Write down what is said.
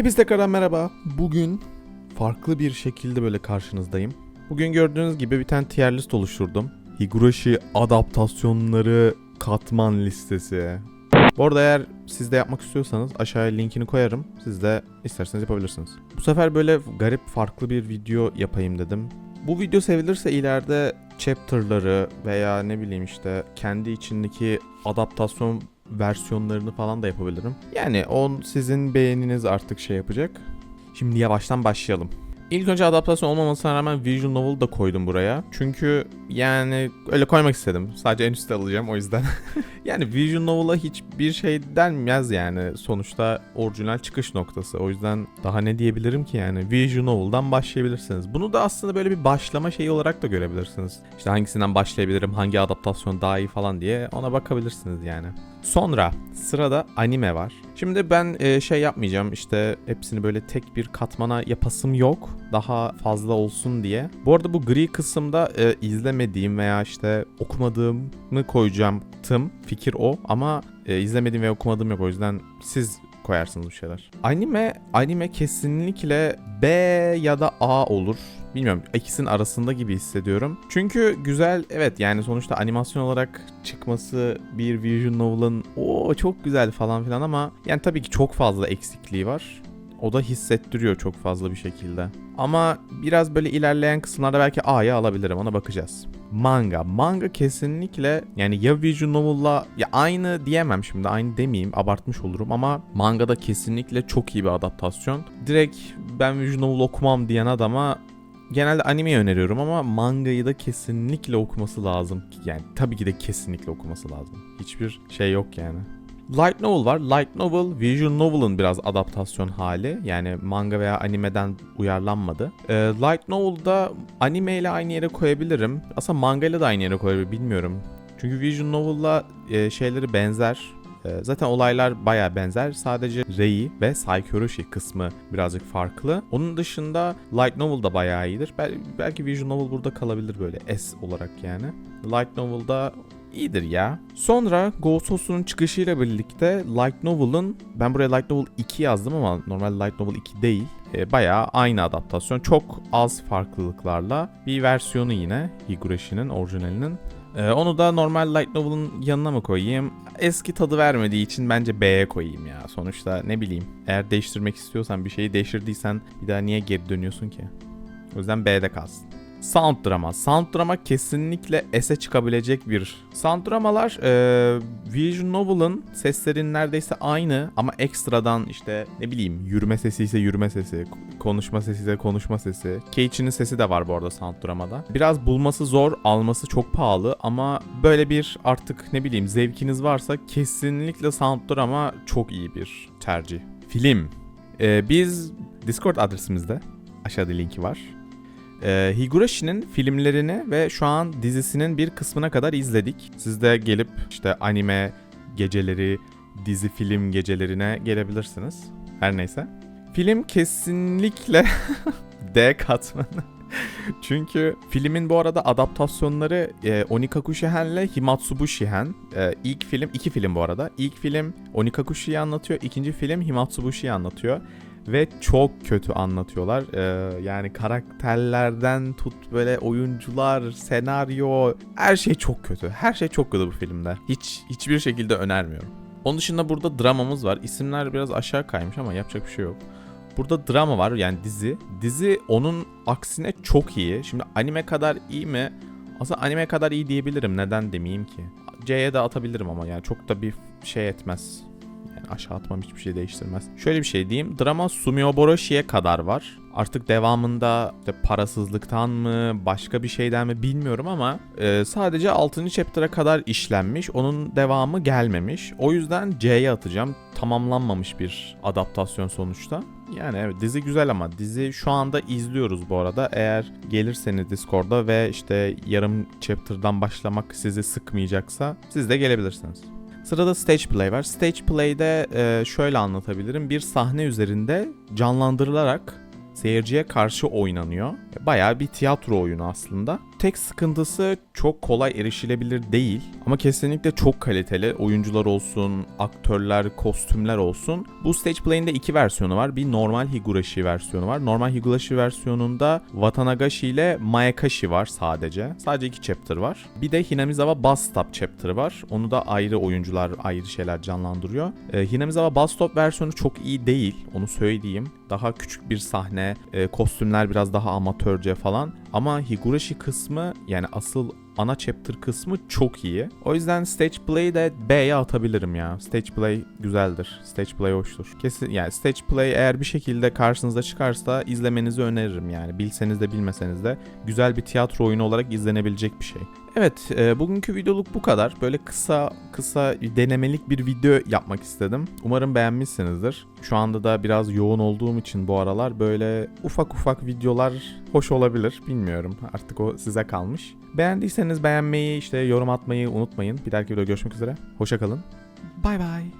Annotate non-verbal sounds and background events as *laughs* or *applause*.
Hepinize tekrardan merhaba. Bugün farklı bir şekilde böyle karşınızdayım. Bugün gördüğünüz gibi bir tane tier list oluşturdum. Higurashi adaptasyonları katman listesi. Bu arada eğer siz de yapmak istiyorsanız aşağıya linkini koyarım. Siz de isterseniz yapabilirsiniz. Bu sefer böyle garip farklı bir video yapayım dedim. Bu video sevilirse ileride chapter'ları veya ne bileyim işte kendi içindeki adaptasyon versiyonlarını falan da yapabilirim. Yani on sizin beğeniniz artık şey yapacak. Şimdi yavaştan başlayalım. İlk önce adaptasyon olmamasına rağmen visual novel da koydum buraya. Çünkü yani öyle koymak istedim. Sadece en üstte alacağım o yüzden. *laughs* yani visual novel'a hiçbir şey denmez yani. Sonuçta orijinal çıkış noktası. O yüzden daha ne diyebilirim ki yani. Visual novel'dan başlayabilirsiniz. Bunu da aslında böyle bir başlama şeyi olarak da görebilirsiniz. İşte hangisinden başlayabilirim, hangi adaptasyon daha iyi falan diye ona bakabilirsiniz yani. Sonra sırada anime var. Şimdi ben e, şey yapmayacağım işte hepsini böyle tek bir katmana yapasım yok. Daha fazla olsun diye. Bu arada bu gri kısımda e, izlemediğim veya işte okumadığımı koyacağım tım fikir o ama e, izlemediğim ve okumadığım yok o yüzden siz koyarsınız bir şeyler. Anime anime kesinlikle B ya da A olur. Bilmiyorum ikisinin arasında gibi hissediyorum. Çünkü güzel evet yani sonuçta animasyon olarak çıkması bir visual novel'ın o çok güzel falan filan ama yani tabii ki çok fazla eksikliği var. O da hissettiriyor çok fazla bir şekilde. Ama biraz böyle ilerleyen kısımlarda belki A'ya alabilirim ona bakacağız. Manga. Manga kesinlikle yani ya visual novel'la ya aynı diyemem şimdi aynı demeyeyim abartmış olurum ama mangada kesinlikle çok iyi bir adaptasyon. Direkt ben visual novel okumam diyen adama genelde animeyi öneriyorum ama mangayı da kesinlikle okuması lazım. Yani tabii ki de kesinlikle okuması lazım. Hiçbir şey yok yani. Light novel var. Light novel visual novel'ın biraz adaptasyon hali. Yani manga veya animeden uyarlanmadı. Ee, light novel'da anime ile aynı yere koyabilirim. Aslında manga ile de aynı yere koyabilirim bilmiyorum. Çünkü visual novel'la e, şeyleri benzer. E, zaten olaylar baya benzer. Sadece Rei ve Saikoroshi kısmı birazcık farklı. Onun dışında light novel da bayağı iyidir. Bel- belki visual novel burada kalabilir böyle S olarak yani. Light novel'da iyidir ya. Sonra Ghostos'un çıkışıyla birlikte Light Novel'ın ben buraya Light Novel 2 yazdım ama normal Light Novel 2 değil. E, bayağı aynı adaptasyon. Çok az farklılıklarla bir versiyonu yine Higurashi'nin orijinalinin. E, onu da normal Light Novel'ın yanına mı koyayım? Eski tadı vermediği için bence B'ye koyayım ya. Sonuçta ne bileyim. Eğer değiştirmek istiyorsan bir şeyi değiştirdiysen bir daha niye geri dönüyorsun ki? O yüzden B'de kalsın. Sound drama. Sound drama kesinlikle S'e çıkabilecek bir. Sound dramalar e, visual novel'ın seslerin neredeyse aynı ama ekstradan işte ne bileyim yürüme sesi ise yürüme sesi, konuşma sesi ise konuşma sesi. Keiichi'nin sesi de var bu arada sound dramada. Biraz bulması zor, alması çok pahalı ama böyle bir artık ne bileyim zevkiniz varsa kesinlikle sound drama çok iyi bir tercih. Film. E, biz Discord adresimizde aşağıda linki var. Ee, Higurashi'nin filmlerini ve şu an dizisinin bir kısmına kadar izledik. Siz de gelip işte anime geceleri, dizi film gecelerine gelebilirsiniz. Her neyse. Film kesinlikle *laughs* D katmanı. *laughs* Çünkü filmin bu arada adaptasyonları e, Onikaku Shihen ile Himatsubu Shihen. E, ilk film, iki film bu arada. İlk film Onikaku Shi'yi anlatıyor, ikinci film Himatsubu Shi'yi anlatıyor ve çok kötü anlatıyorlar. Ee, yani karakterlerden tut böyle oyuncular, senaryo her şey çok kötü. Her şey çok kötü bu filmde. Hiç hiçbir şekilde önermiyorum. Onun dışında burada dramamız var. İsimler biraz aşağı kaymış ama yapacak bir şey yok. Burada drama var yani dizi. Dizi onun aksine çok iyi. Şimdi anime kadar iyi mi? Aslında anime kadar iyi diyebilirim. Neden demeyeyim ki? C'ye de atabilirim ama yani çok da bir şey etmez. Aşağı atmam hiçbir şey değiştirmez. Şöyle bir şey diyeyim. Drama Sumiyoboroshi'ye kadar var. Artık devamında işte parasızlıktan mı başka bir şeyden mi bilmiyorum ama e, sadece 6. chapter'a kadar işlenmiş. Onun devamı gelmemiş. O yüzden C'ye atacağım. Tamamlanmamış bir adaptasyon sonuçta. Yani evet dizi güzel ama dizi şu anda izliyoruz bu arada. Eğer gelirseniz Discord'da ve işte yarım chapter'dan başlamak sizi sıkmayacaksa siz de gelebilirsiniz. Sırada stage play var. Stage play'de e, şöyle anlatabilirim. Bir sahne üzerinde canlandırılarak seyirciye karşı oynanıyor. Bayağı bir tiyatro oyunu aslında. Tek sıkıntısı çok kolay erişilebilir değil. Ama kesinlikle çok kaliteli. Oyuncular olsun, aktörler, kostümler olsun. Bu Stage Play'in de iki versiyonu var. Bir normal Higurashi versiyonu var. Normal Higurashi versiyonunda Watanagashi ile Mayakashi var sadece. Sadece iki chapter var. Bir de Hinamizawa Bus Stop chapter'ı var. Onu da ayrı oyuncular, ayrı şeyler canlandırıyor. Ee, Hinamizawa Bus Stop versiyonu çok iyi değil. Onu söyleyeyim. Daha küçük bir sahne, e, kostümler biraz daha amatörce falan. Ama Higurashi kısmı yani asıl ana chapter kısmı çok iyi. O yüzden Stage Play'i de B'ye atabilirim ya. Stage Play güzeldir. Stage Play hoştur. Kesin yani Stage Play eğer bir şekilde karşınıza çıkarsa izlemenizi öneririm yani. Bilseniz de bilmeseniz de güzel bir tiyatro oyunu olarak izlenebilecek bir şey. Evet, e, bugünkü videoluk bu kadar. Böyle kısa kısa denemelik bir video yapmak istedim. Umarım beğenmişsinizdir. Şu anda da biraz yoğun olduğum için bu aralar böyle ufak ufak videolar hoş olabilir. Bilmiyorum. Artık o size kalmış. Beğendiyseniz beğenmeyi, işte yorum atmayı unutmayın. Bir dahaki videoda görüşmek üzere. Hoşça kalın. Bay bay.